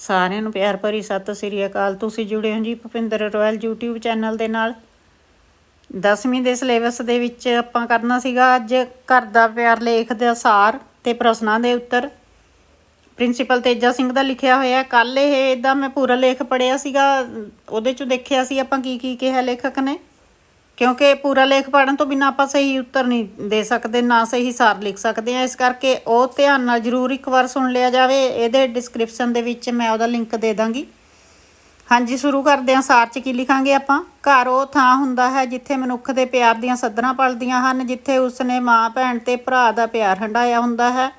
ਸਾਰਿਆਂ ਨੂੰ ਪਿਆਰ ਭਰੀ ਸਤਿ ਸ੍ਰੀ ਅਕਾਲ। ਤੁਸੀਂ ਜੁੜੇ ਹੋ ਜੀ ਭੁਪਿੰਦਰ ਰੋਇਲ YouTube ਚੈਨਲ ਦੇ ਨਾਲ। 10ਵੀਂ ਦੇ ਸਿਲੇਬਸ ਦੇ ਵਿੱਚ ਆਪਾਂ ਕਰਨਾ ਸੀਗਾ ਅੱਜ ਘਰ ਦਾ ਪਿਆਰ ਲੇਖ ਦਾ ਸਾਰ ਤੇ ਪ੍ਰਸ਼ਨਾਂ ਦੇ ਉੱਤਰ। ਪ੍ਰਿੰਸੀਪਲ ਤੇਜਾ ਸਿੰਘ ਦਾ ਲਿਖਿਆ ਹੋਇਆ ਕੱਲ ਇਹ ਇਦਾਂ ਮੈਂ ਪੂਰਾ ਲੇਖ ਪੜਿਆ ਸੀਗਾ। ਉਹਦੇ ਚੋਂ ਦੇਖਿਆ ਸੀ ਆਪਾਂ ਕੀ ਕੀ ਕਿਹਾ ਲੇਖਕ ਨੇ। ਕਿਉਂਕਿ ਪੂਰਾ ਲੇਖ ਪੜਨ ਤੋਂ ਬਿਨਾਂ ਆਪਾਂ ਸਹੀ ਉੱਤਰ ਨਹੀਂ ਦੇ ਸਕਦੇ, ਨਾ ਸਹੀ ਸਾਰ ਲਿਖ ਸਕਦੇ ਆ ਇਸ ਕਰਕੇ ਉਹ ਧਿਆਨ ਨਾਲ ਜ਼ਰੂਰ ਇੱਕ ਵਾਰ ਸੁਣ ਲਿਆ ਜਾਵੇ। ਇਹਦੇ ਡਿਸਕ੍ਰਿਪਸ਼ਨ ਦੇ ਵਿੱਚ ਮੈਂ ਉਹਦਾ ਲਿੰਕ ਦੇ ਦਾਂਗੀ। ਹਾਂਜੀ, ਸ਼ੁਰੂ ਕਰਦੇ ਹਾਂ। ਸਾਰ ਚ ਕੀ ਲਿਖਾਂਗੇ ਆਪਾਂ? ਘਰ ਉਹ ਥਾਂ ਹੁੰਦਾ ਹੈ ਜਿੱਥੇ ਮਨੁੱਖ ਦੇ ਪਿਆਰ ਦੀਆਂ ਸੱਧਰਾਂ ਪਲਦੀਆਂ ਹਨ, ਜਿੱਥੇ ਉਸਨੇ ਮਾਂ, ਭੈਣ ਤੇ ਭਰਾ ਦਾ ਪਿਆਰ ਹੰਡਾਇਆ ਹੁੰਦਾ ਹੈ।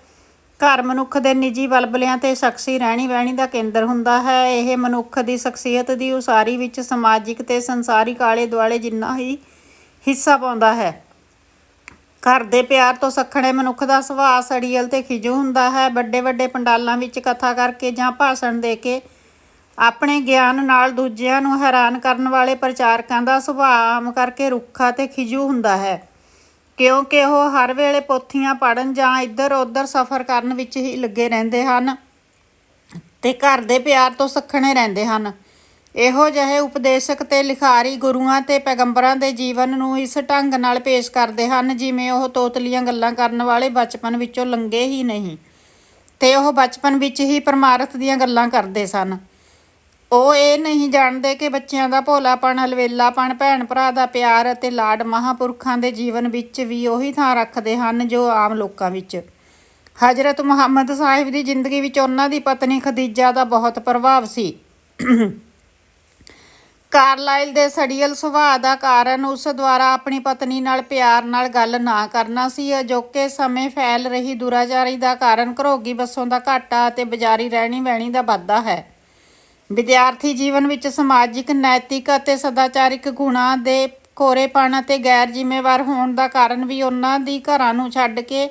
ਘਰ ਮਨੁੱਖ ਦੇ ਨਿੱਜੀ ਬਲਬਲਿਆਂ ਤੇ ਸ਼ਖਸੀ ਰਹਿਣੀ ਵਹਿਣੀ ਦਾ ਕੇਂਦਰ ਹੁੰਦਾ ਹੈ। ਇਹ ਮਨੁੱਖ ਦੀ ਸ਼ਖਸੀਅਤ ਦੀ ਉਸਾਰੀ ਵਿੱਚ ਸਮਾਜਿਕ ਤੇ ਸੰਸਾਰਿਕ ਆਲੇ ਦੁਆਲੇ ਜਿੰਨਾ ਹੀ ਹਿੱਸਾ ਪਾਉਂਦਾ ਹੈ। ਘਰ ਦੇ ਪਿਆਰ ਤੋਂ ਸਖਣੇ ਮਨੁੱਖ ਦਾ ਸੁਭਾਅ ਸੜੀਅਲ ਤੇ ਖਿਜੂ ਹੁੰਦਾ ਹੈ। ਵੱਡੇ ਵੱਡੇ ਪੰਡਾਲਾਂ ਵਿੱਚ ਕਥਾ ਕਰਕੇ ਜਾਂ ਭਾਸ਼ਣ ਦੇ ਕੇ ਆਪਣੇ ਗਿਆਨ ਨਾਲ ਦੂਜਿਆਂ ਨੂੰ ਹੈਰਾਨ ਕਰਨ ਵਾਲੇ ਪ੍ਰਚਾਰਕਾਂ ਦਾ ਸੁਭਾਅ ਆਮ ਕਰਕੇ ਰੁੱਖਾ ਤੇ ਖਿਜੂ ਹੁੰਦਾ ਹੈ। ਕਿਉਂਕਿ ਉਹ ਹਰ ਵੇਲੇ ਪੋਥੀਆਂ ਪੜਨ ਜਾਂ ਇੱਧਰ ਉੱਧਰ ਸਫ਼ਰ ਕਰਨ ਵਿੱਚ ਹੀ ਲੱਗੇ ਰਹਿੰਦੇ ਹਨ ਤੇ ਘਰ ਦੇ ਪਿਆਰ ਤੋਂ ਸਖਣੇ ਰਹਿੰਦੇ ਹਨ। ਇਹੋ ਜਿਹੇ ਉਪਦੇਸ਼ਕ ਤੇ ਲਿਖਾਰੀ ਗੁਰੂਆਂ ਤੇ ਪੈਗੰਬਰਾਂ ਦੇ ਜੀਵਨ ਨੂੰ ਇਸ ਢੰਗ ਨਾਲ ਪੇਸ਼ ਕਰਦੇ ਹਨ, ਜਿਵੇਂ ਉਹ ਤੋਤਲੀਆਂ ਗੱਲਾਂ ਕਰਨ ਵਾਲੇ ਬਚਪਨ ਵਿੱਚੋਂ ਲੰਘੇ ਹੀ ਨਹੀਂ ਤੇ ਉਹ ਬਚਪਨ ਵਿੱਚ ਹੀ ਪਰਮਾਰਥ ਦੀਆਂ ਗੱਲਾਂ ਕਰਦੇ ਸਨ। ਉਹ ਇਹ ਨਹੀਂ ਜਾਣਦੇ ਕਿ ਬੱਚਿਆਂ ਦਾ ਭੋਲਾਪਣ ਅਲਵੇਲਾਪਣ ਭੈਣ ਭਰਾ ਦਾ ਪਿਆਰ ਅਤੇ ਲਾਡ ਮਹਾਪੁਰਖਾਂ ਦੇ ਜੀਵਨ ਵਿੱਚ ਵੀ ਉਹੀ ਥਾਂ ਰੱਖਦੇ ਹਨ ਜੋ ਆਮ ਲੋਕਾਂ ਵਿੱਚ। ਹਜ਼ਰਤ ਮੁਹੰਮਦ ਸਾਹਿਬ ਦੀ ਜ਼ਿੰਦਗੀ ਵਿੱਚ ਉਹਨਾਂ ਦੀ ਪਤਨੀ ਖਦੀਜਾ ਦਾ ਬਹੁਤ ਪ੍ਰਭਾਵ ਸੀ। ਕਾਰਲਾਈਲ ਦੇ ਸੜੀਅਲ ਸੁਭਾਅ ਦਾ ਕਾਰਨ ਉਸ ਦੁਆਰਾ ਆਪਣੀ ਪਤਨੀ ਨਾਲ ਪਿਆਰ ਨਾਲ ਗੱਲ ਨਾ ਕਰਨਾ ਸੀ। ਅਜੋਕੇ ਸਮੇਂ ਫੈਲ ਰਹੀ ਦੁਰਾਚਾਰੀ ਦਾ ਕਾਰਨ ਘਰੋਗੀ ਬੱਸੋਂ ਦਾ ਘਾਟਾ ਅਤੇ ਬਾਜ਼ਾਰੀ ਰਹਿਣੀ ਬਹਿਣੀ ਦਾ ਵਾਧਾ ਹੈ। ਵਿਦਿਆਰਥੀ ਜੀਵਨ ਵਿੱਚ ਸਮਾਜਿਕ, ਨੈਤਿਕ ਅਤੇ ਸਦਾਚਾਰਿਕ ਗੁਣਾਂ ਦੇ ਕੋਰੇਪਣ ਅਤੇ ਗੈਰ ਜ਼ਿੰਮੇਵਾਰ ਹੋਣ ਦਾ ਕਾਰਨ ਵੀ ਉਹਨਾਂ ਦੀ ਘਰਾਂ ਨੂੰ ਛੱਡ ਕੇ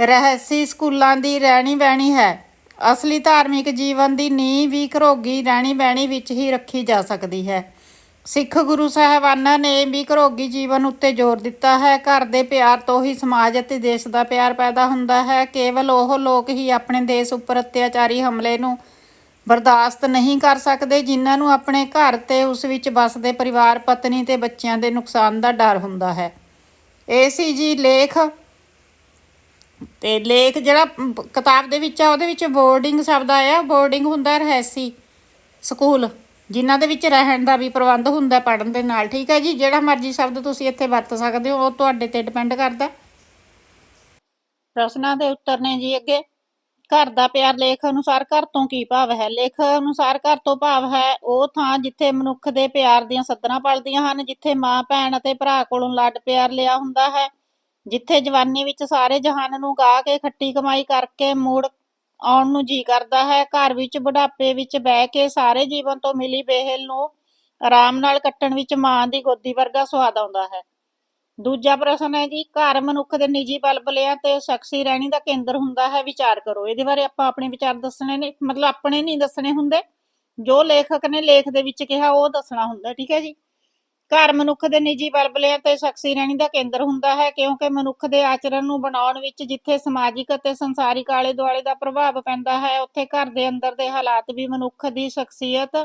ਰਹੱਸੀ ਸਕੂਲਾਂ ਦੀ ਰਹਿਣੀ ਬਹਿਣੀ ਹੈ। ਅਸਲੀ ਧਾਰਮਿਕ ਜੀਵਨ ਦੀ ਨੀਂਹ ਵੀ ਘਰੋਗੀ ਰਹਿਣੀ ਬਹਿਣੀ ਵਿੱਚ ਹੀ ਰੱਖੀ ਜਾ ਸਕਦੀ ਹੈ। ਸਿੱਖ ਗੁਰੂ ਸਾਹਿਬਾਨਾਂ ਨੇ ਵੀ ਘਰੋਗੀ ਜੀਵਨ ਉੱਤੇ ਜ਼ੋਰ ਦਿੱਤਾ ਹੈ। ਘਰ ਦੇ ਪਿਆਰ ਤੋਂ ਹੀ ਸਮਾਜ ਅਤੇ ਦੇਸ਼ ਦਾ ਪਿਆਰ ਪੈਦਾ ਹੁੰਦਾ ਹੈ। ਕੇਵਲ ਉਹ ਲੋਕ ਹੀ ਆਪਣੇ ਦੇਸ਼ ਉੱਪਰ ਅਤਿਆਚਾਰੀ ਹਮਲੇ ਨੂੰ ਬਰਦਾਸ਼ਤ ਨਹੀਂ ਕਰ ਸਕਦੇ ਜਿਨ੍ਹਾਂ ਨੂੰ ਆਪਣੇ ਘਰ ਤੇ ਉਸ ਵਿੱਚ ਵੱਸਦੇ ਪਰਿਵਾਰ, ਪਤਨੀ ਤੇ ਬੱਚਿਆਂ ਦੇ ਨੁਕਸਾਨ ਦਾ ਡਰ ਹੁੰਦਾ ਹੈ। ਇਹ ਸੀ ਜੀ ਲੇਖ ਤੇ ਲੇਖ ਜਿਹੜਾ ਕਿਤਾਬ ਦੇ ਵਿੱਚ ਆ, ਉਹਦੇ ਵਿੱਚ ਬੋਰਡਿੰਗ ਸ਼ਬਦ ਆਇਆ। ਬੋਰਡਿੰਗ ਹੁੰਦਾ ਰਹਿਸੀ, ਸਕੂਲ, ਜਿਨ੍ਹਾਂ ਦੇ ਵਿੱਚ ਰਹਿਣ ਦਾ ਵੀ ਪ੍ਰਬੰਧ ਹੁੰਦਾ ਪੜਨ ਦੇ ਨਾਲ, ਠੀਕ ਹੈ ਜੀ? ਜਿਹੜਾ ਮਰਜ਼ੀ ਸ਼ਬਦ ਤੁਸੀਂ ਇੱਥੇ ਵਰਤ ਸਕਦੇ ਹੋ, ਉਹ ਤੁਹਾਡੇ ਤੇ ਡਿਪੈਂਡ ਕਰਦਾ। ਪ੍ਰਸ਼ਨਾਂ ਦੇ ਉੱਤਰ ਨੇ ਜੀ ਅੱਗੇ। ਘਰ ਦਾ ਪਿਆਰ ਲੇਖ ਅਨੁਸਾਰ ਘਰ ਤੋਂ ਕੀ ਭਾਵ ਹੈ? ਲੇਖ ਅਨੁਸਾਰ ਘਰ ਤੋਂ ਭਾਵ ਹੈ, ਉਹ ਥਾਂ ਜਿੱਥੇ ਮਨੁੱਖ ਦੇ ਪਿਆਰ ਦੀਆਂ ਸੱਧਰਾਂ ਪਲਦੀਆਂ ਹਨ, ਜਿੱਥੇ ਮਾਂ ਭੈਣ ਅਤੇ ਭਰਾ ਕੋਲੋਂ ਲੱਡ ਪਿਆਰ ਲਿਆ ਹੁੰਦਾ ਹੈ। ਜਿੱਥੇ ਜਵਾਨੀ ਵਿੱਚ ਸਾਰੇ ਜਹਾਨ ਨੂੰ ਗਾ ਕੇ ਖੱਟੀ ਕਮਾਈ ਕਰਕੇ ਮੂੜ ਆਉਣ ਨੂੰ ਜੀ ਕਰਦਾ ਹੈ, ਘਰ ਵਿੱਚ, ਬੁਢਾਪੇ ਵਿੱਚ ਬਹਿ ਕੇ ਸਾਰੇ ਜੀਵਨ ਤੋਂ ਮਿਲੀ ਬੇਹਲ ਨੂੰ ਆਰਾਮ ਨਾਲ ਕੱਟਣ ਵਿੱਚ ਮਾਂ ਦੀ ਗੋਦੀ ਵਰਗਾ ਸਵਾਦ ਆਉਂਦਾ ਹੈ। ਦੂਜਾ ਪ੍ਰਸ਼ਨ ਹੈ ਜੀ, ਘਰ ਮਨੁੱਖ ਦੇ ਨਿੱਜੀ ਬਲਬਲਿਆਂ ਤੇ ਸ਼ਖਸੀ ਰਹਿਣੀ ਦਾ ਕੇਂਦਰ ਹੁੰਦਾ ਹੈ। ਵਿਚਾਰ ਕਰੋ, ਇਹਦੇ ਬਾਰੇ ਆਪਾਂ ਆਪਣੇ ਵਿਚਾਰ ਦੱਸਣੇ ਨੇ, ਮਤਲਬ ਆਪਣੇ ਨਹੀਂ ਦੱਸਣੇ ਹੁੰਦੇ। ਜੋ ਲੇਖਕ ਨੇ ਲੇਖ ਦੇ ਵਿੱਚ ਕਿਹਾ, ਉਹ ਦੱਸਣਾ ਹੁੰਦਾ, ਠੀਕ ਹੈ ਜੀ? ਘਰ ਮਨੁੱਖ ਦੇ ਨਿੱਜੀ ਬਲਬਲਿਆਂ ਤੇ ਸ਼ਖਸੀ ਰਹਿਣੀ ਦਾ ਕੇਂਦਰ ਹੁੰਦਾ ਹੈ, ਕਿਉਂਕਿ ਮਨੁੱਖ ਦੇ ਆਚਰਣ ਨੂੰ ਬਣਾਉਣ ਵਿੱਚ ਜਿੱਥੇ ਸਮਾਜਿਕ ਅਤੇ ਸੰਸਾਰਿਕ ਆਲੇ ਦੁਆਲੇ ਦਾ ਪ੍ਰਭਾਵ ਪੈਂਦਾ ਹੈ, ਉੱਥੇ ਘਰ ਦੇ ਅੰਦਰ ਦੇ ਹਾਲਾਤ ਵੀ ਮਨੁੱਖ ਦੀ ਸ਼ਖਸੀਅਤ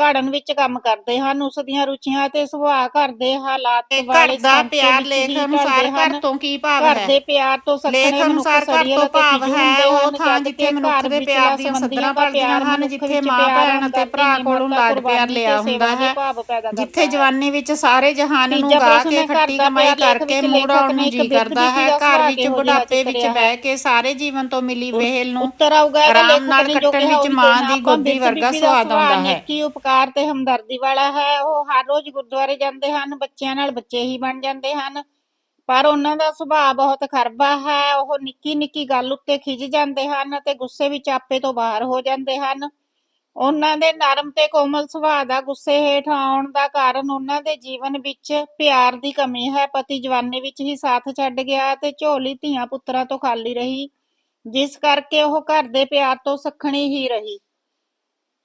ਘੜਨ ਵਿੱਚ ਕੰਮ ਕਰਦੇ ਹਨ ਉਸ ਦੀਆਂ ਰੁਚੀਆਂ ਤੇ ਸੁਭਾਅ ਘਰ ਦੇ ਹਾਲਾਤ ਵਾਲੇ ਘਰ ਦਾ ਪਿਆਰ ਲੇਖ ਅਨੁਸਾਰ ਘਰ। ਤੋਂ ਕੀ ਭਾਵ ਘਰ ਹੈ ਦੇ ਪਿਆਰ ਤੋਂ ਸਖਣੇ ਲੇਖ ਅਨੁਸਾਰ ਘਰ ਤੋਂ ਭਾਵ ਹੈ ਉਹ ਥਾਂ ਜਿੱਥੇ ਕਿ ਮਨੁੱਖ ਘਰ ਦੇ ਪਿਆਰ ਦੀਆਂ ਪਲਦੀਆਂ ਪਿਆਰ ਹਨ, ਜਿੱਥੇ ਮਾਂ ਭੈਣ ਅਤੇ ਭਰਾ ਕੋਲੋਂ ਲਾਡ ਪਿਆਰ ਲਿਆ ਤੇ ਹੁੰਦਾ ਹੈ। ਜਿੱਥੇ। ਜਵਾਨੀ ਵਿੱਚ ਸਾਰੇ ਜਹਾਨ ਨੂੰ ਗਾ ਕੇ ਘਰ ਖੱਟੀ ਕਮਾਈ ਕਰਕੇ ਵਿੱਚ ਮੂੜ ਆਉਣ ਲੇਖਕ ਨੂੰ ਜੀ ਕਰਦਾ ਹੈ ਘਰ ਵਿੱਚ ਬੁਢਾਪੇ ਵਿੱਚ ਬਹਿ ਕੇ ਸਾਰੇ ਜੀਵਨ ਤੋਂ ਮਿਲੀ ਵੇਹਲ ਨੂੰ ਉੱਤਰ ਆਊਗਾ ਇਹਦਾ ਆਰਾਮ ਨਾਲ ਕੱਟਣ ਵਿੱਚ ਮਾਂ ਦੀ। ਗੋਦੀ ਵਰਗਾ ਸਵਾਦ ਆਉਂਦਾ ਹੈ। ਨੇਕੀ ਉਪਕਾਰ ਤੇ ਹਮਦਰਦੀ ਵਾਲਾ ਹੈ, ਉਹ ਹਰ ਰੋਜ਼ ਗੁਰਦੁਆਰੇ ਜਾਂਦੇ ਹਨ, ਬੱਚਿਆਂ ਨਾਲ ਬੱਚੇ ਹੀ ਬਣ ਜਾਂਦੇ ਹਨ। ਪਰ ਉਹਨਾਂ ਦਾ ਸੁਭਾਅ ਬਹੁਤ ਖਰਬਾ ਹੈ, ਉਹ ਨਿੱਕੀ ਨਿੱਕੀ ਗੱਲ ਉੱਤੇ ਖਿਝ ਜਾਂਦੇ ਹਨ ਤੇ ਗੁੱਸੇ ਵਿੱਚ ਆਪੇ ਤੋਂ ਬਾਹਰ ਹੋ ਜਾਂਦੇ ਹਨ। ਉਹਨਾਂ ਦੇ ਨਰਮ ਤੇ ਕੋਮਲ ਸੁਭਾਅ ਦਾ ਗੁੱਸੇ ਹੇਠ ਆਉਣ ਦਾ ਕਾਰਨ ਉਹਨਾਂ ਦੇ ਜੀਵਨ ਵਿੱਚ ਪਿਆਰ ਦੀ ਕਮੀ ਹੈ। ਪਤੀ ਜਵਾਨੀ ਵਿੱਚ ਹੀ ਸਾਥ ਛੱਡ ਗਿਆ ਤੇ ਝੋਲੀ ਧੀਆਂ ਪੁੱਤਰਾਂ ਤੋਂ ਖਾਲੀ ਰਹੀ, ਜਿਸ ਕਰਕੇ ਉਹ ਘਰ ਦੇ ਪਿਆਰ ਤੋਂ ਸਖਣੀ ਹੀ ਰਹੀ।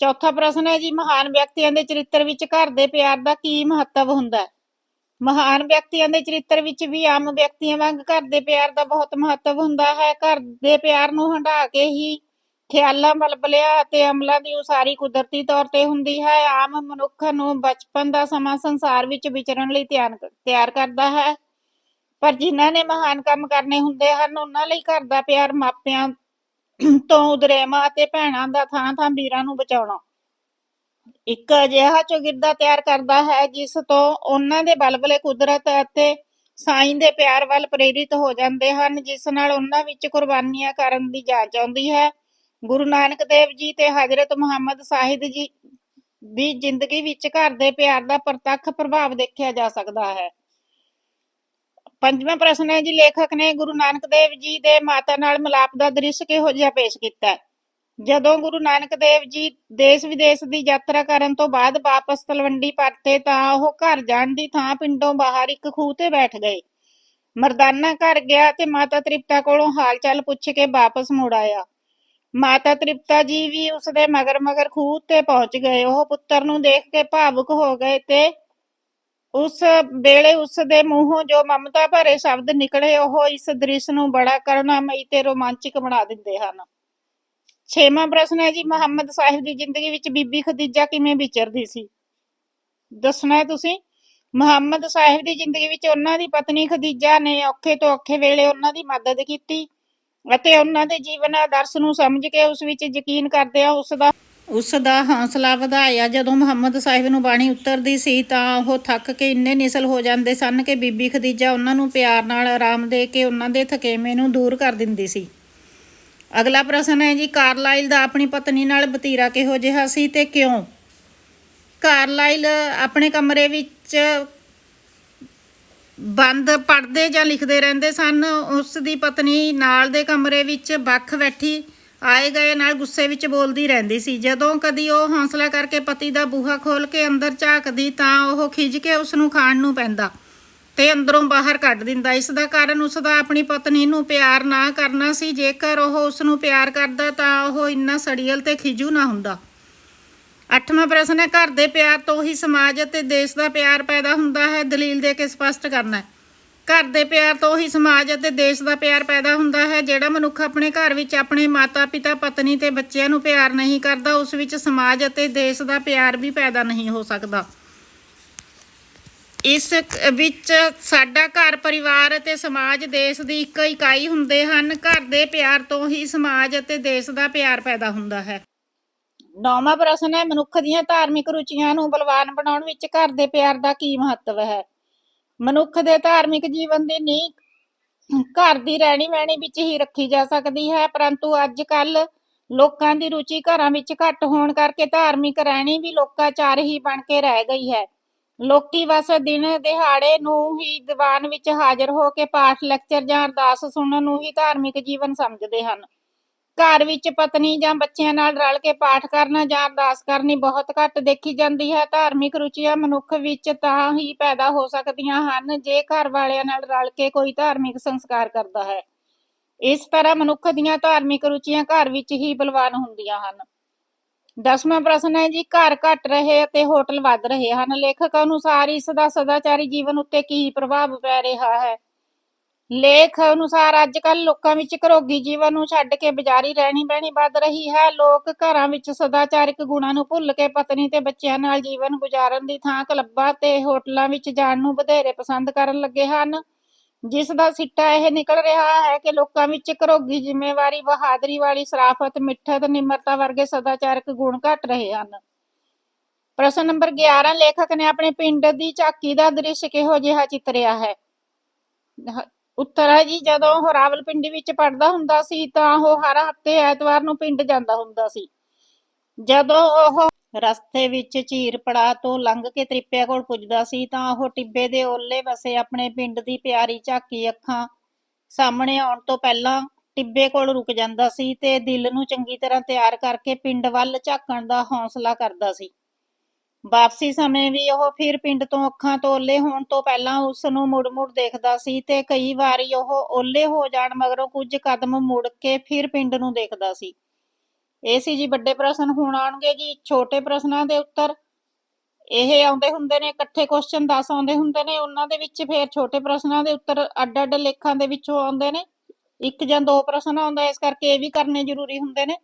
ਚੌਥਾ ਪ੍ਰਸ਼ਨ ਹੈ ਜੀ, ਮਹਾਨ ਵਿਅਕਤੀਆਂ ਦੇ ਚਰਿੱਤਰ ਵਿੱਚ ਘਰ ਦੇ ਪਿਆਰ ਦਾ ਕੀ ਮਹੱਤਵ ਹੁੰਦਾ ਹੈ? ਮਹਾਨ ਵਿਅਕਤੀਆਂ ਦੇ ਚਰਿੱਤਰ ਵਿੱਚ ਵੀ ਆਮ ਵਿਅਕਤੀਆਂ ਵਾਂਗ ਘਰ ਦੇ ਪਿਆਰ ਦਾ ਬਹੁਤ ਮਹੱਤਵ ਹੁੰਦਾ ਹੈ। ਘਰ ਦੇ ਪਿਆਰ ਨੂੰ ਹੰਢਾ ਕੇ ਹੀ ਖਿਆਲਾਂ ਬਲਬਲਿਆਂ ਅਤੇ ਅਮਲਾਂ ਦੀ ਉਸਾਰੀ ਕੁਦਰਤੀ ਤੌਰ ਤੇ ਹੁੰਦੀ ਹੈ। ਆਮ ਮਨੁੱਖ ਨੂੰ ਬਚਪਨ ਦਾ ਸਮਾਂ ਸੰਸਾਰ ਵਿੱਚ ਵਿਚਰਨ ਲਈ ਧਿਆਨ ਤਿਆਰ ਕਰਦਾ ਹੈ। ਪਰ ਜਿਨ੍ਹਾਂ ਨੇ ਮਹਾਨ ਕੰਮ ਕਰਨੇ ਹੁੰਦੇ ਹਨ, ਉਹਨਾਂ ਲਈ ਘਰ ਦਾ ਪਿਆਰ ਮਾਪਿਆਂ ਤੋਂ ਉਦਰੇਮਾ ਅਤੇ ਭੈਣਾਂ ਦਾ ਥਾਂ ਥਾਂ ਵੀਰਾਂ ਨੂੰ ਬਚਾਉਣਾ। ਇੱਕ ਅਜਿਹਾ ਚੌਗਿਰਦਾ ਤਿਆਰ ਕਰਦਾ ਹੈ ਜਿਸ ਤੋਂ ਉਹਨਾਂ ਦੇ ਬਲਬਲੇ ਕੁਦਰਤ ਅਤੇ ਸਾਈਂ ਦੇ ਪਿਆਰ ਵੱਲ ਪ੍ਰੇਰਿਤ ਹੋ ਜਾਂਦੇ ਹਨ, ਜਿਸ ਨਾਲ ਉਹਨਾਂ ਵਿੱਚ ਕੁਰਬਾਨੀਆਂ ਕਰਨ ਦੀ ਜਾਂਚ ਆਉਂਦੀ ਹੈ। ਗੁਰੂ ਨਾਨਕ ਦੇਵ ਜੀ ਤੇ ਹਜ਼ਰਤ ਮੁਹੰਮਦ ਸਾਹਿਬ ਜੀ ਦੀ ਜ਼ਿੰਦਗੀ ਵਿੱਚ ਘਰ ਦੇ ਪਿਆਰ ਦਾ ਪ੍ਰਤੱਖ ਪ੍ਰਭਾਵ ਦੇਖਿਆ ਜਾ ਸਕਦਾ ਹੈ। ਪੰਜਵਾਂ ਪ੍ਰਸ਼ਨ ਹੈ ਜੀ, ਲੇਖਕ ਨੇ ਗੁਰੂ ਨਾਨਕ ਦੇਵ ਜੀ ਦੇ ਮਾਤਾ ਨਾਲ ਮਿਲਾਪ ਦਾ ਦ੍ਰਿਸ਼ ਕਿਹੋ ਜਿਹਾ ਪੇਸ਼ ਕੀਤਾ ਹੈ? ਜਦੋਂ ਗੁਰੂ ਨਾਨਕ ਦੇਵ ਜੀ ਦੇਸ਼ ਵਿਦੇਸ਼ ਦੀ ਯਾਤਰਾ ਕਰਨ ਤੋਂ ਬਾਅਦ ਵਾਪਸ ਤਲਵੰਡੀ ਪਰਤੇ ਤਾਂ ਉਹ ਘਰ ਜਾਣ ਦੀ ਥਾਂ ਪਿੰਡੋਂ ਬਾਹਰ ਇੱਕ ਖੂਹ ਤੇ ਬੈਠ ਗਏ। ਮਰਦਾਨਾ ਘਰ ਗਿਆ ਤੇ ਮਾਤਾ ਤ੍ਰਿਪਤਾ ਕੋਲੋਂ ਹਾਲ ਚਾਲ ਪੁੱਛ ਕੇ ਵਾਪਸ ਮੁੜ ਆਇਆ। ਮਾਤਾ ਤ੍ਰਿਪਤਾ ਜੀ ਵੀ ਉਸ ਦੇ ਮਗਰ ਮਗਰ ਖੂਹ ਤੇ ਪਹੁੰਚ ਗਏ। ਉਹ ਪੁੱਤਰ ਨੂੰ ਦੇਖ ਕੇ ਭਾਵੁਕ ਹੋ ਗਏ ਤੇ ਉਸ ਵੇਲੇ ਉਸ ਦੇ ਮੂੰਹੋਂ ਜੋ ਮਮਤਾ ਭਰੇ ਸ਼ਬਦ ਨਿਕਲੇ, ਉਹ ਇਸ ਦ੍ਰਿਸ਼ ਨੂੰ ਬੜਾ ਕਰੁਣਾਮਈ ਤੇ ਰੋਮਾਂਚਕ ਬਣਾ ਦਿੰਦੇ ਹਨ। ਛੇਵਾਂ ਪ੍ਰਸ਼ਨ ਹੈ ਜੀ, ਮੁਹੰਮਦ ਸਾਹਿਬ ਦੀ ਜ਼ਿੰਦਗੀ ਵਿੱਚ ਬੀਬੀ ਖਦੀਜਾ ਕਿਵੇਂ ਵਿਚਰਦੀ ਸੀ? ਦੱਸਣਾ ਹੈ ਤੁਸੀਂ? ਮੁਹੰਮਦ ਸਾਹਿਬ ਦੀ ਜ਼ਿੰਦਗੀ ਵਿੱਚ ਉਹਨਾਂ ਦੀ ਪਤਨੀ ਖਦੀਜਾ ਨੇ ਔਖੇ ਤੋਂ ਔਖੇ ਵੇਲੇ ਉਹਨਾਂ ਦੀ ਮਦਦ ਕੀਤੀ ਅਤੇ ਉਹਨਾਂ ਦੇ ਜੀਵਨ ਆਦਰਸ਼ ਨੂੰ ਸਮਝ ਕੇ ਉਸ ਵਿੱਚ ਯਕੀਨ ਕਰਦਿਆਂ ਉਸ ਦਾ ਉਸ ਦਾ ਹੌਸਲਾ ਵਧਾਇਆ। ਜਦੋਂ ਮੁਹੰਮਦ ਸਾਹਿਬ ਨੂੰ ਬਾਣੀ ਉਤਰਦੀ ਸੀ ਤਾਂ ਉਹ ਥੱਕ ਕੇ ਇੰਨੇ ਨਿਸਲ ਹੋ ਜਾਂਦੇ ਸਨ ਕਿ ਬੀਬੀ ਖਦੀਜਾ ਉਹਨਾਂ ਨੂੰ ਪਿਆਰ ਨਾਲ ਆਰਾਮ ਦੇ ਕੇ ਉਹਨਾਂ ਦੇ ਥਕੇਵੇਂ ਨੂੰ ਦੂਰ ਕਰ ਦਿੰਦੀ ਸੀ। ਅਗਲਾ ਪ੍ਰਸ਼ਨ ਹੈ ਜੀ, ਕਾਰਲਾਈਲ ਦਾ ਆਪਣੀ ਪਤਨੀ ਨਾਲ ਬਤੀਰਾ ਕਿਹੋ ਜਿਹਾ ਸੀ ਤੇ ਕਿਉਂ? ਕਾਰਲਾਈਲ ਆਪਣੇ ਕਮਰੇ ਵਿੱਚ ਬੰਦ ਪੜ੍ਹਦੇ ਜਾਂ ਲਿਖਦੇ ਰਹਿੰਦੇ ਸਨ। ਉਸ ਦੀ ਪਤਨੀ ਨਾਲ ਦੇ ਕਮਰੇ ਵਿੱਚ ਵੱਖ ਬੈਠੀ ਆਏ ਗਏ ਨਾਲ ਗੁੱਸੇ ਵਿੱਚ ਬੋਲਦੀ ਰਹਿੰਦੀ ਸੀ। ਜਦੋਂ ਕਦੀ ਉਹ ਹੌਸਲਾ ਕਰਕੇ ਪਤੀ ਦਾ ਬੂਹਾ ਖੋਲ ਕੇ ਅੰਦਰ ਝਾਕਦੀ ਤਾਂ ਉਹ ਖਿੱਚ ਕੇ ਉਸ ਨੂੰ ਖਾਣ ਨੂੰ ਪੈਂਦਾ ਤੇ ਅੰਦਰੋਂ ਬਾਹਰ ਕੱਢ ਦਿੰਦਾ। ਇਸ ਦਾ ਕਾਰਨ ਉਸ ਦਾ ਆਪਣੀ ਪਤਨੀ ਨੂੰ ਪਿਆਰ ਨਾ ਕਰਨਾ ਸੀ। ਜੇਕਰ ਉਹ ਉਸ ਨੂੰ ਪਿਆਰ ਕਰਦਾ ਤਾਂ ਉਹ ਇੰਨਾ ਸੜੀਅਲ ਤੇ ਖਿਜੂ ਨਾ ਹੁੰਦਾ। ਅੱਠਵਾਂ ਪ੍ਰਸ਼ਨ ਹੈ, ਘਰ ਦੇ ਪਿਆਰ ਤੋਂ ਹੀ ਸਮਾਜ ਅਤੇ ਦੇਸ਼ ਦਾ ਪਿਆਰ ਪੈਦਾ ਹੁੰਦਾ ਹੈ। ਦਲੀਲ ਦੇ ਕੇ ਸਪਸ਼ਟ ਕਰਨਾ ਹੈ। ਘਰ ਦੇ ਪਿਆਰ ਤੋਂ ਹੀ ਸਮਾਜ ਅਤੇ ਦੇਸ਼ ਦਾ ਪਿਆਰ ਪੈਦਾ ਹੁੰਦਾ ਹੈ। ਜਿਹੜਾ ਮਨੁੱਖ ਆਪਣੇ ਘਰ ਵਿੱਚ ਆਪਣੇ ਮਾਤਾ-ਪਿਤਾ ਪਤਨੀ ਤੇ ਬੱਚਿਆਂ ਨੂੰ ਪਿਆਰ ਨਹੀਂ ਕਰਦਾ, ਉਸ ਵਿੱਚ ਸਮਾਜ ਅਤੇ ਦੇਸ਼ ਦਾ ਪਿਆਰ ਵੀ ਪੈਦਾ ਨਹੀਂ ਹੋ ਸਕਦਾ। ਇਸ ਵਿੱਚ ਸਾਡਾ ਘਰ, ਪਰਿਵਾਰ ਅਤੇ ਸਮਾਜ ਦੇਸ਼ ਦੀ ਇੱਕ ਇਕਾਈ ਹੁੰਦੇ ਹਨ। ਘਰ ਦੇ ਪਿਆਰ ਤੋਂ ਹੀ ਸਮਾਜ ਅਤੇ ਦੇਸ਼ ਦਾ ਪਿਆਰ ਪੈਦਾ ਹੁੰਦਾ ਹੈ। ਨੌਵਾਂ ਪ੍ਰਸ਼ਨ ਹੈ, ਮਨੁੱਖ ਦੀਆਂ ਧਾਰਮਿਕ ਰੁਚੀਆਂ ਨੂੰ ਬਲਵਾਨ ਬਣਾਉਣ ਵਿੱਚ ਘਰ ਦੇ ਪਿਆਰ ਦਾ ਕੀ ਮਹੱਤਵ ਹੈ? ਮਨੁੱਖ ਦੇ ਧਾਰਮਿਕ ਜੀਵਨ ਦੀ ਨੀਂਹ ਘਰ ਦੀ ਰਹਿਣੀ ਬਹਿਣੀ ਵਿੱਚ ਹੀ ਰੱਖੀ ਜਾ ਸਕਦੀ ਹੈ, ਪਰੰਤੂ ਅੱਜ ਕੱਲ ਲੋਕਾਂ ਦੀ ਰੁਚੀ ਘਰਾਂ ਵਿੱਚ ਘੱਟ ਹੋਣ ਕਰਕੇ ਧਾਰਮਿਕ ਰਹਿਣੀ ਵੀ ਲੋਕਾਚਾਰ ਹੀ ਬਣ ਕੇ ਰਹਿ ਗਈ ਹੈ। ਲੋਕੀ ਬਸ ਦਿਨ ਦਿਹਾੜੇ ਨੂੰ ਹੀ ਦੀਵਾਨ ਵਿੱਚ ਹਾਜ਼ਰ ਹੋ ਕੇ ਪਾਠ, ਲੈਕਚਰ ਜਾਂ ਅਰਦਾਸ ਸੁਣਨ ਨੂੰ ਹੀ ਧਾਰਮਿਕ ਜੀਵਨ ਸਮਝਦੇ ਹਨ। ਘਰ ਵਿੱਚ ਪਤਨੀ ਜਾਂ ਬੱਚਿਆਂ ਨਾਲ ਰਲ ਕੇ ਪਾਠ ਕਰਨਾ ਜਾਂ ਅਰਦਾਸ ਕਰਨੀ ਬਹੁਤ ਘੱਟ ਦੇਖੀ ਜਾਂਦੀ ਹੈ। ਧਾਰਮਿਕ ਰੁਚੀਆਂ ਮਨੁੱਖ ਵਿੱਚ ਤਾਂ ਹੀ ਪੈਦਾ ਹੋ ਸਕਦੀਆਂ ਹਨ, ਜੇ ਘਰ ਵਾਲਿਆਂ ਨਾਲ ਰਲ ਕੇ ਕੋਈ ਧਾਰਮਿਕ ਸੰਸਕਾਰ ਕਰਦਾ ਹੈ। ਇਸ ਤਰ੍ਹਾਂ ਮਨੁੱਖ ਦੀਆਂ ਧਾਰਮਿਕ ਰੁਚੀਆਂ ਘਰ ਵਿੱਚ ਹੀ ਬਲਵਾਨ ਹੁੰਦੀਆਂ ਹਨ। ਦਸਵਾਂ ਪ੍ਰਸ਼ਨ ਹੈ ਜੀ, ਘਰ ਘਟ ਰਹੇ ਅਤੇ ਹੋਟਲ ਵੱਧ ਰਹੇ ਹਨ। ਲੇਖਕ ਅਨੁਸਾਰ ਇਸ ਦਾ ਸਦਾਚਾਰੀ ਜੀਵਨ ਉੱਤੇ ਕੀ ਪ੍ਰਭਾਵ ਪੈ ਰਿਹਾ ਹੈ? ਲੇਖ ਅਨੁਸਾਰ ਅੱਜ ਕੱਲ ਲੋਕਾਂ ਵਿੱਚ ਘਰੋਗੀ ਜੀਵਨ ਨੂੰ ਛੱਡ ਕੇ ਬਜ਼ਾਰੀ ਰਹਿਣੀ ਬਹਿਣੀ ਵੱਧ ਰਹੀ ਹੈ। ਲੋਕ ਘਰਾਂ ਵਿੱਚ ਸਦਾਚਾਰਕ ਗੁਣਾਂ ਨੂੰ ਭੁੱਲ ਕੇ ਪਤਨੀ ਤੇ ਬੱਚਿਆਂ ਨਾਲ ਜੀਵਨ ਗੁਜ਼ਾਰਨ ਦੀ ਥਾਂ ਕਲੱਬਾਂ ਤੇ ਹੋਟਲਾਂ ਵਿੱਚ ਜਾਣ ਨੂੰ ਵਧੇਰੇ ਪਸੰਦ ਕਰਨ ਲੱਗੇ ਹਨ। ਜਿਸ ਦਾ ਸਿੱਟਾ ਇਹ ਨਿਕਲ ਰਿਹਾ ਹੈ ਕਿ ਲੋਕਾਂ ਵਿੱਚ ਘਰੋਗੀ ਜ਼ਿੰਮੇਵਾਰੀ, ਬਹਾਦਰੀ ਵਾਲੀ ਸਰਾਫਤ, ਮਿੱਠਤ, ਨਿਮਰਤਾ ਵਰਗੇ ਸਦਾਚਾਰਕ ਗੁਣ ਘਟ ਰਹੇ ਹਨ। ਪ੍ਰਸ਼ਨ ਨੰਬਰ 11 ਲੇਖਕ ਨੇ ਆਪਣੇ ਪਿੰਡ ਦੀ ਝਾਕੀ ਦਾ ਦ੍ਰਿਸ਼ ਕਿਹੋ ਜਿਹਾ ਚਿੱਤਰਿਆ ਹੈ? ਹ- ਹੈ ਜੀ, ਜਦੋਂ ਉਹ ਰਾਵਲਪਿੰਡੀ ਵਿੱਚ ਪੜਦਾ ਹੁੰਦਾ ਸੀ ਤਾਂ ਉਹ ਹਰ ਹਫ਼ਤੇ ਐਤਵਾਰ ਨੂੰ ਪਿੰਡ ਜਾਂਦਾ ਹੁੰਦਾ ਸੀ। ਜਦੋਂ ਉਹ ਰਸਤੇ ਵਿੱਚ ਝੀਰਪੜਾ ਤੋਂ ਲੰਘ ਕੇ ਤ੍ਰਿਪਿਆ ਕੋਲ ਪੁੱਜਦਾ ਸੀ ਤਾਂ ਉਹ ਟਿੱਬੇ ਦੇ ਓਲੇ ਵਸੇ ਆਪਣੇ ਪਿੰਡ ਦੀ ਪਿਆਰੀ ਝਾਕੀ ਅੱਖਾਂ ਸਾਹਮਣੇ ਆਉਣ ਤੋਂ ਪਹਿਲਾਂ ਟਿੱਬੇ ਕੋਲ ਰੁਕ ਜਾਂਦਾ ਸੀ ਤੇ ਦਿਲ ਨੂੰ ਚੰਗੀ ਤਰ੍ਹਾਂ ਤਿਆਰ ਕਰਕੇ ਪਿੰਡ ਵੱਲ ਝਾਕਣ ਦਾ ਹੌਸਲਾ ਕਰਦਾ ਸੀ। ਵਾਪਸੀ ਸਮੇਂ ਵੀ ਉਹ ਫਿਰ ਪਿੰਡ ਤੋਂ ਅੱਖਾਂ ਤੋਂ ਓਲੇ ਹੋਣ ਤੋਂ ਪਹਿਲਾਂ ਉਸ ਨੂੰ ਮੁੜ-ਮੁੜ ਦੇਖਦਾ ਸੀ ਤੇ ਕਈ ਵਾਰੀ ਉਹ ਓਲੇ ਹੋ ਜਾਣ ਮਗਰੋਂ ਕੁਝ ਕਦਮ ਮੁੜ ਕੇ ਫਿਰ ਪਿੰਡ ਨੂੰ ਦੇਖਦਾ ਸੀ। ਇਹ ਸੀ ਜੀ ਵੱਡੇ ਪ੍ਰਸ਼ਨ ਹੁਣ ਆਉਣਗੇ ਜੀ, ਛੋਟੇ ਪ੍ਰਸ਼ਨਾਂ ਦੇ ਉੱਤਰ। ਇਹ ਆਉਂਦੇ ਹੁੰਦੇ ਨੇ, ਇਕੱਠੇ ਕੁਐਸਚਨ 10 ਆਉਂਦੇ ਹੁੰਦੇ ਨੇ, ਉਹਨਾਂ ਦੇ ਵਿੱਚ ਫਿਰ ਛੋਟੇ ਪ੍ਰਸ਼ਨਾਂ ਦੇ ਉੱਤਰ ਅੱਡ-ਅੱਡ ਲੇਖਾਂ ਦੇ ਵਿੱਚੋਂ ਆਉਂਦੇ ਨੇ। ਇੱਕ ਜਾਂ ਦੋ ਪ੍ਰਸ਼ਨ ਆਉਂਦਾ, ਇਸ ਕਰਕੇ ਇਹ ਵੀ ਕਰਨੇ ਜ਼ਰੂਰੀ ਹੁੰਦੇ ਨੇ।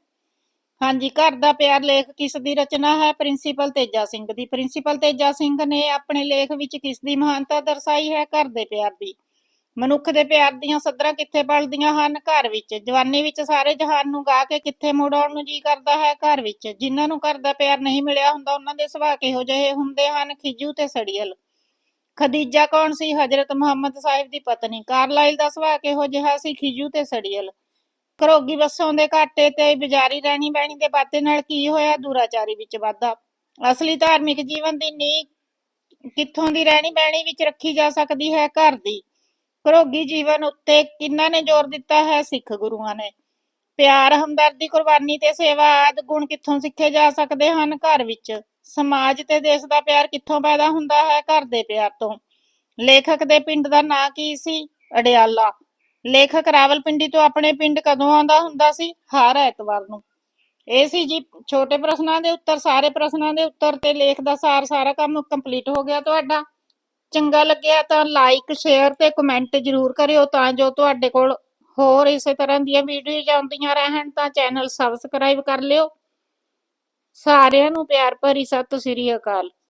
ਹਾਂਜੀ, ਘਰ ਦਾ ਪਿਆਰ ਲੇਖ ਕਿਸ ਦੀ ਰਚਨਾ ਹੈ? ਪ੍ਰਿੰਸੀਪਲ ਤੇਜਾ ਸਿੰਘ ਦੀ। ਪ੍ਰਿੰਸੀਪਲ ਤੇਜਾ ਸਿੰਘ ਨੇ ਆਪਣੇ ਲੇਖ ਵਿੱਚ ਕਿਸ ਦੀ ਮਹਾਨਤਾ ਦਰਸਾਈ ਹੈ? ਘਰ ਦੇ ਪਿਆਰ ਦੀ। ਮਨੁੱਖ ਦੇ ਪਿਆਰ ਦੀਆਂ ਸਦਰਾਂ ਕਿੱਥੇ ਪਲਦੀਆਂ ਹਨ? ਘਰ ਵਿੱਚ। ਜਵਾਨੀ ਵਿੱਚ ਸਾਰੇ ਜਹਾਨ ਨੂੰ ਗਾ ਕੇ ਕਿੱਥੇ ਮੁੜ ਆਉਣ ਨੂੰ ਜੀ ਕਰਦਾ ਹੈ? ਘਰ ਵਿੱਚ। ਜਿਨ੍ਹਾਂ ਨੂੰ ਘਰ ਦਾ ਪਿਆਰ ਨਹੀਂ ਮਿਲਿਆ ਹੁੰਦਾ, ਉਹਨਾਂ ਦੇ ਸੁਭਾਅ ਕਿਹੋ ਜਿਹੇ ਹੁੰਦੇ ਹਨ? ਖਿਜੂ ਤੇ ਸੜੀਅਲ। ਖਦੀਜਾ ਕੌਣ ਸੀ? ਹਜ਼ਰਤ ਮੁਹੰਮਦ ਸਾਹਿਬ ਦੀ ਪਤਨੀ। ਕਾਰਲਾਈਲ ਦਾ ਸੁਭਾਅ ਕਿਹੋ ਜਿਹਾ ਸੀ? ਖਿਜੂ ਤੇ ਸੜੀਅਲ। ਘਰੋਗੀ ਬੱਸੋਂ ਦੇ ਘਾਟੇ ਤੇ ਬਜ਼ਾਰੀ ਰਹਿਣੀ ਬਹਿਣੀ ਦੇ ਵਾਧੇ ਨਾਲ ਕੀ ਹੋਇਆ? ਦੁਰਾਚਾਰੀ ਵਿੱਚ ਵਾਧਾ। ਅਸਲੀ ਧਾਰਮਿਕ ਜੀਵਨ ਦੀ ਨੀਂਹ ਕਿੱਥੋਂ ਦੀ ਰਹਿਣੀ ਬਹਿਣੀ ਵਿੱਚ ਰੱਖੀ ਜਾ ਸਕਦੀ ਹੈ? ਘਰ ਦੀ। ਘਰੋਗੀ ਜੀਵਨ ਉੱਤੇ ਕਿੰਨਾਂ ਨੇ ਜ਼ੋਰ ਦਿੱਤਾ ਹੈ? ਸਿੱਖ ਗੁਰੂਆਂ ਨੇ। ਪਿਆਰ, ਹਮਦਰਦੀ, ਕੁਰਬਾਨੀ ਤੇ ਸੇਵਾ ਆਦਿ ਗੁਣ ਕਿੱਥੋਂ ਸਿੱਖੇ ਜਾ ਸਕਦੇ ਹਨ? ਘਰ ਵਿੱਚ। ਸਮਾਜ ਤੇ ਦੇਸ਼ ਦਾ ਪਿਆਰ ਕਿੱਥੋਂ ਪੈਦਾ ਹੁੰਦਾ ਹੈ? ਘਰ ਦੇ ਪਿਆਰ ਤੋਂ। ਲੇਖਕ ਦੇ ਪਿੰਡ ਦਾ ਨਾਂ ਕੀ ਸੀ? ਅਡਿਆਲਾ। ਲੇਖਕ ਰਾਵਲਪਿੰਡੀ ਤੋਂ ਆਪਣੇ ਪਿੰਡ ਕਦੋਂ ਆਉਂਦਾ ਹੁੰਦਾ ਸੀ? ਹਰ ਐਤਵਾਰ ਨੂੰ। ਇਹ ਸੀ ਜੀ, ਛੋਟੇ ਪ੍ਰਸ਼ਨਾਂ ਦੇ ਉੱਤਰ, ਸਾਰੇ ਪ੍ਰਸ਼ਨਾਂ ਦੇ ਉੱਤਰ ਤੇ ਲੇਖ ਦਾ ਸਾਰ, ਸਾਰਾ ਕੰਮ ਕੰਪਲੀਟ ਹੋ ਗਿਆ ਤੁਹਾਡਾ। ਚੰਗਾ ਲੱਗਿਆ ਤਾਂ ਲਾਈਕ ਸ਼ੇਅਰ ਤੇ ਕਮੈਂਟ ਜ਼ਰੂਰ ਕਰਿਓ ਤਾਂ ਜੋ ਤੁਹਾਡੇ ਕੋਲ ਹੋਰ ਇਸੇ ਤਰ੍ਹਾਂ ਦੀਆਂ ਵੀਡੀਓਜ਼ ਆਉਂਦੀਆਂ ਰਹਿਣ ਤਾਂ ਚੈਨਲ ਸਬਸਕ੍ਰਾਈਬ ਕਰ ਲਿਓ। ਸਾਰਿਆਂ ਨੂੰ ਪਿਆਰ ਭਰੀ ਸਤਿ ਸ੍ਰੀ ਅਕਾਲ।